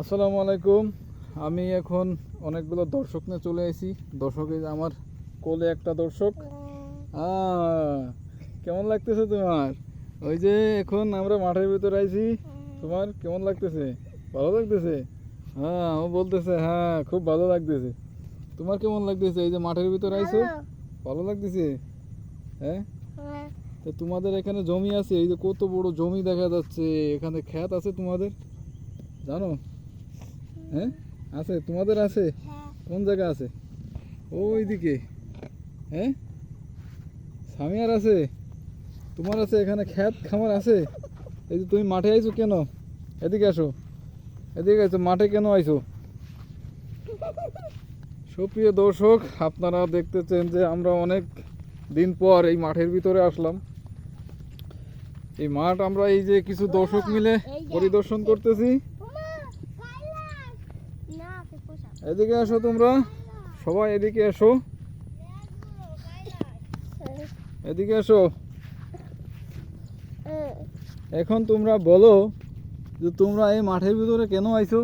আসসালামু আলাইকুম। আমি এখন অনেকগুলো দর্শক নিয়ে চলে এসেছি দর্শক আমার কোলে একটা দর্শক। কেমন লাগতেছে তোমার? ওই যে এখন আমরা মাঠের ভিতরে আইছি। তোমার কেমন লাগতেছে? ভালো লাগতেছে? হ্যাঁ ও বলতেছে হ্যাঁ খুব ভালো লাগতেছে। তোমার কেমন লাগতেছে? এই যে মাঠের ভিতরে আইছো? ভালো। লাগতেছে? হ্যাঁ। তো তোমাদের এখানে জমি আছে? এই যে কত বড় জমি দেখা যাচ্ছে। এখানে ক্ষেত আছে তোমাদের? জানো? হ্যাঁ? আছে? তোমাদের আছে? কোন জায়গা আছে? ওইদিকে। হ্যাঁ? সামিয়ার আছে? তোমার আছে? এখানে ক্ষেত খামার আছে? এই যে তুমি মাঠে আইছো কেন? এদিকে আসো। এদিকে আইছো মাঠে কেন আইছো? সুপ্রিয় দর্শক আপনারা দেখতেছেন যে আমরা অনেক দিন পর এই মাঠের ভিতরে আসলাম। এই মাঠ আমরা এই যে কিছু দর্শক মিলে পরিদর্শন করতেছি। এদিকে আসো তোমরা। সবাই এদিকে এসো। এদিকে এসো। এখন তোমরা বলো যে তোমরা এই মাঠের ভিতরে কেন আইছো?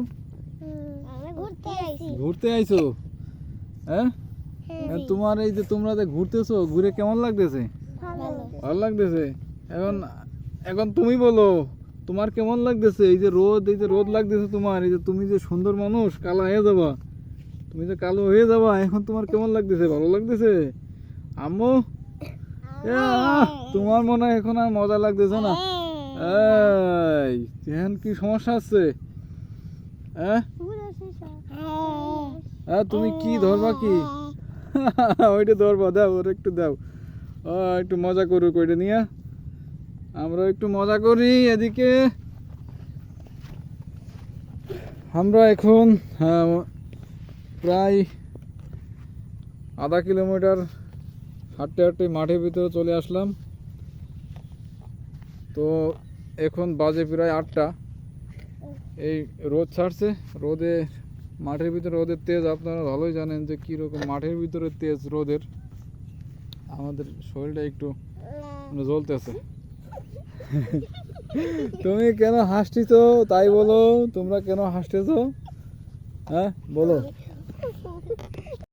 ঘুরতে আইছো। হ্যাঁ? তোমার এই যে তোমরা যে ঘুরতেছো ঘুরে কেমন লাগতেছে। ভালো লাগতেছে। এখন এখন তুমি বলো। তোমার কেমন লাগতেছে? এই যে রোদ, এই যে রোদ লাগতেছে তোমার, এই যে তুমি যে সুন্দর মানুষ, কালো হয়ে যাবা। তুমি যে কালো হয়ে যাবা, এখন তোমার কেমন লাগতেছে? ভালো লাগতেছে? আম্মু? তোমার মনে হয় এখন আর মজা লাগতেছে না? এখন কি সমস্যা আছে হ্যাঁ তুমি কি ধরবা কি? ওইটা ধরবা, দাও, ওর একটু দাও। একটু মজা করুক ওইটা নিয়ে। আমরা একটু মজা করি এদিকে আমরা এখন আহ, প্রায় আধা কিলোমিটার হাঁটতে হাঁটতে মাঠের ভিতরে চলে আসলাম। তো এখন বাজে প্রায় আটটা। এই রোদ ছাড়ছে রোদে মাঠের ভিতরে রোদের তেজ আপনারা ভালোই জানেন যে কীরকম মাঠের ভিতরে তেজ রোদের। আমাদের শরীরটা একটু মানে জ্বলতেছে। তুমি কেন হাসছিস তাই বলো। তোমরা কেন হাসতেছো? হ্যাঁ বলো।